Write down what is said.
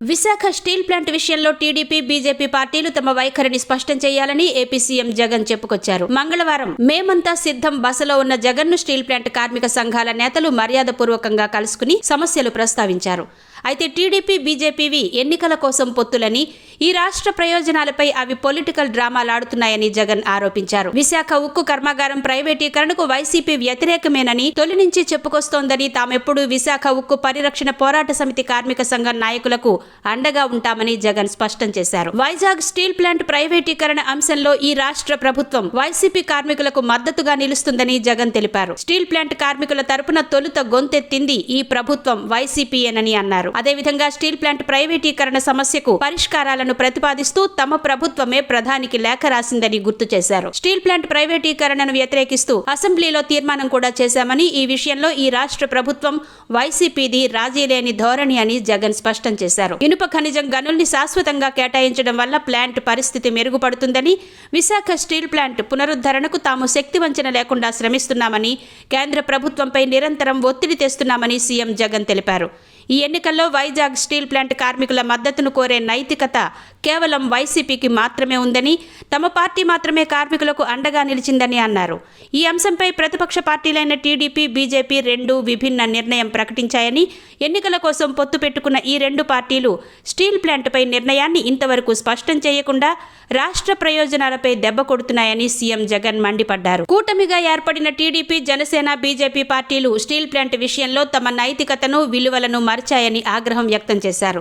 Visakha steel plant విషయంలో TDP BJP పార్టీలు తమ వైఖరిని స్పష్టం చేయాలని ఏపీ సీఎం జగన్ చెప్పుకొచ్చారు. మంగళవారం మేమంతా సిద్ధం బసలో ఉన్న జగన్ను స్టీల్ ప్లాంట్ కార్మిక సంఘాల నేతలు మర్యాదపూర్వకంగా కలుసుకుని సమస్యలు ప్రస్తావించారు. అయితే టీడీపీ బీజేపీవి ఎన్నికల కోసం పొత్తులని ఈ రాష్ట్ర ప్రయోజనాలపై అవి పొలిటికల్ డ్రామాలాడుతున్నాయని జగన్ ఆరోపించారు. విశాఖ ఉక్కు కర్మాగారం ప్రైవేటీకరణకు వైసీపీ వ్యతిరేకమేనని తొలి నుంచి చెప్పుకొస్తోందని తామెప్పుడు విశాఖ ఉక్కు పరిరక్షణ పోరాట సమితి కార్మిక సంఘం నాయకులకు అండగా ఉంటామని జగన్ స్పష్టం చేశారు. వైజాగ్ స్టీల్ ప్లాంట్ ప్రైవేటీకరణ అంశంలో ఈ రాష్ట్ర ప్రభుత్వం వైసీపీ కార్మికులకు మద్దతుగా నిలుస్తుందని జగన్ తెలిపారు. స్టీల్ ప్లాంట్ కార్మికుల తరపున తొలుత గొంతెత్తింది ఈ ప్రభుత్వం వైసీపీయేనని అన్నారు. అదేవిధంగా స్టీల్ ప్లాంట్ ప్రైవేటీకరణ సమస్యకు పరిష్కారాలను ప్రతిపాదిస్తూ తమ ప్రభుత్వమే ప్రధానికి లేఖ రాసిందని గుర్తు చేశారు. స్టీల్ ప్లాంట్ ప్రైవేటీకరణను వ్యతిరేకిస్తూ అసెంబ్లీలో తీర్మానం కూడా చేశామని ఈ విషయంలో ఈ రాష్ట్ర ప్రభుత్వం వైసీపీది రాజీ లేని ధోరణి అని జగన్ స్పష్టం చేశారు. ఇనుప ఖనిజం గనుల్ని శాశ్వతంగా కేటాయించడం వల్ల ప్లాంట్ పరిస్థితి మెరుగుపడుతుందని విశాఖ స్టీల్ ప్లాంట్ పునరుద్ధరణకు తాము శక్తి వంచన లేకుండా శ్రమిస్తున్నామని కేంద్ర ప్రభుత్వంపై నిరంతరం ఒత్తిడి తెస్తున్నామని సీఎం జగన్ తెలిపారు. ఈ ఎన్నికల్లో వైజాగ్ స్టీల్ ప్లాంట్ కార్మికుల మద్దతును కోరే నైతికత కేవలం వైసీపీకి మాత్రమే ఉందని తమ పార్టీ మాత్రమే కార్మికులకు అండగా నిలిచిందని అన్నారు. ఈ అంశంపై ప్రతిపక్ష పార్టీలైన టీడీపీ బీజేపీ రెండు విభిన్న నిర్ణయం ప్రకటించాయని ఎన్నికల కోసం పొత్తు పెట్టుకున్న ఈ రెండు పార్టీలు స్టీల్ ప్లాంట్పై నిర్ణయాన్ని ఇంతవరకు స్పష్టం చేయకుండా రాష్ట్ర ప్రయోజనాలపై దెబ్బ కొడుతున్నాయని సీఎం జగన్ మండిపడ్డారు. కూటమిగా ఏర్పడిన టీడీపీ జనసేన బీజేపీ పార్టీలు స్టీల్ ప్లాంట్ విషయంలో తమ నైతికతను విలువలను మార్చాయని ఆగ్రహం వ్యక్తం చేశారు.